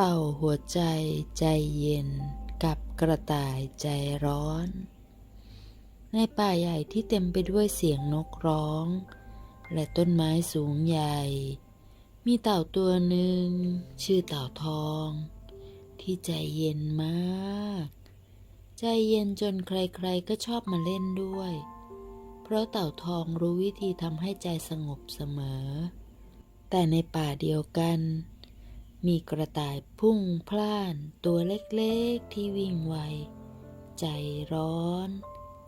ต่าหัวใจใจเย็นกับกระต่ายใจร้อน ในป่าใหญ่ที่เต็มไปด้วยเสียงนกร้อง และต้นไม้สูงใหญ่ มีเต่าตัวหนึ่ง ชื่อเต่าทอง ที่ใจเย็นมาก ใจเย็นจนใครๆก็ชอบมาเล่นด้วย เพราะเต่าทองรู้วิธีทำให้ใจสงบเสมอ แต่ในป่าเดียวกัน มีกระต่ายพุ่งพล่านตัวเล็กๆที่วิ่งไว ใจร้อน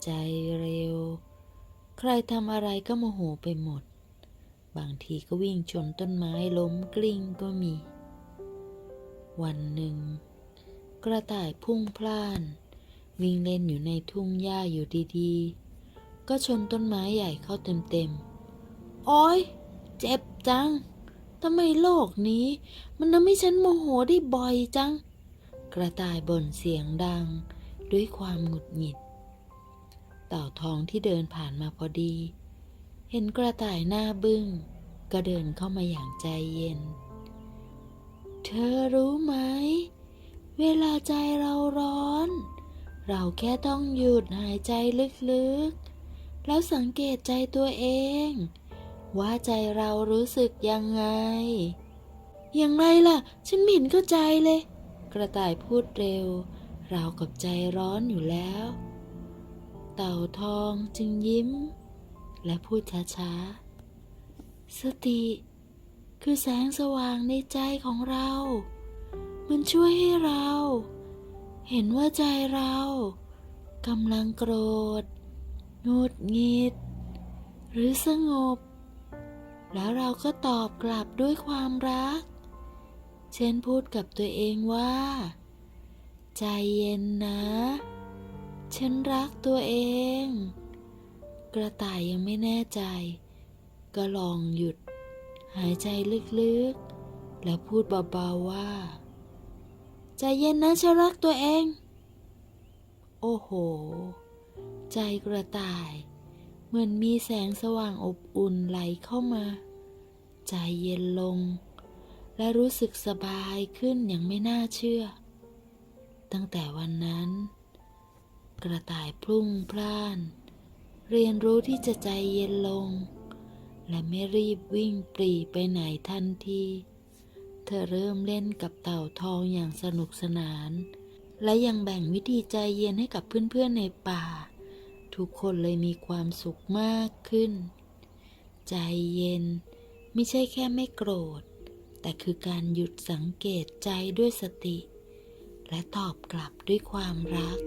ใจเร็ว ใครทำอะไรก็โมโหไปหมด บางทีก็วิ่งชนต้นไม้ล้มกลิ้งก็มี วันหนึ่ง กระต่ายพุ่งพล่าน วิ่งเล่นอยู่ในทุ่งหญ้าอยู่ดีๆ ก็ชนต้นไม้ใหญ่เข้าเต็มๆ โอ๊ยเจ็บจัง ทำไมโลกนี้ มันทำให้ฉันโมโหได้บ่อยจัง กระต่ายบ่นเสียงดัง ด้วยความหงุดหงิด เต่าทองที่เดินผ่านมาพอดี เห็นกระต่ายหน้าบึ้ง ก็เดินเข้ามาอย่างใจเย็น เธอรู้ไหม เวลาใจเราร้อน เราแค่ต้องหยุดหายใจลึกๆ แล้วสังเกตใจตัวเอง ว่าใจเรารู้สึกยังไง อย่างไรล่ะ ฉันไม่เห็นเข้าใจเลย กระต่ายพูดเร็ว เรากับใจร้อนอยู่แล้ว เต่าทองจึงยิ้ม และพูดช้าๆ สติ คือแสงสว่างในใจของเรา มันช่วยให้เรา เห็นว่าใจเรากำลังโกรธงุดหงิด หรือสงบ แล้วเราก็ตอบกลับด้วยความรัก เช่นพูดกับตัวเองว่า ใจเย็นนะ ฉันรักตัวเอง กระต่ายยังไม่แน่ใจ ก็ลองหยุด หายใจลึกๆ แล้วพูดเบาๆว่า ใจเย็นนะฉันรักตัวเอง โอ้โห ใจกระต่าย เหมือนมีแสงสว่างอบอุ่นไหลเข้ามา ใจเย็นลง และรู้สึกสบายขึ้นอย่างไม่น่าเชื่อ ตั้งแต่วันนั้น กระต่ายพลุ่งพล่าน เรียนรู้ที่จะใจเย็นลง และไม่รีบวิ่งปรีไปไหนทันทีเธอเริ่มเล่นกับเต่าทองอย่างสนุกสนาน และยังแบ่งวิธีใจเย็นให้กับเพื่อนๆในป่า ทุกคนเลยมีความสุขมากขึ้น ใจเย็นไม่ใช่แค่ไม่โกรธ แต่คือการหยุดสังเกตใจด้วยสติ และตอบกลับด้วยความรัก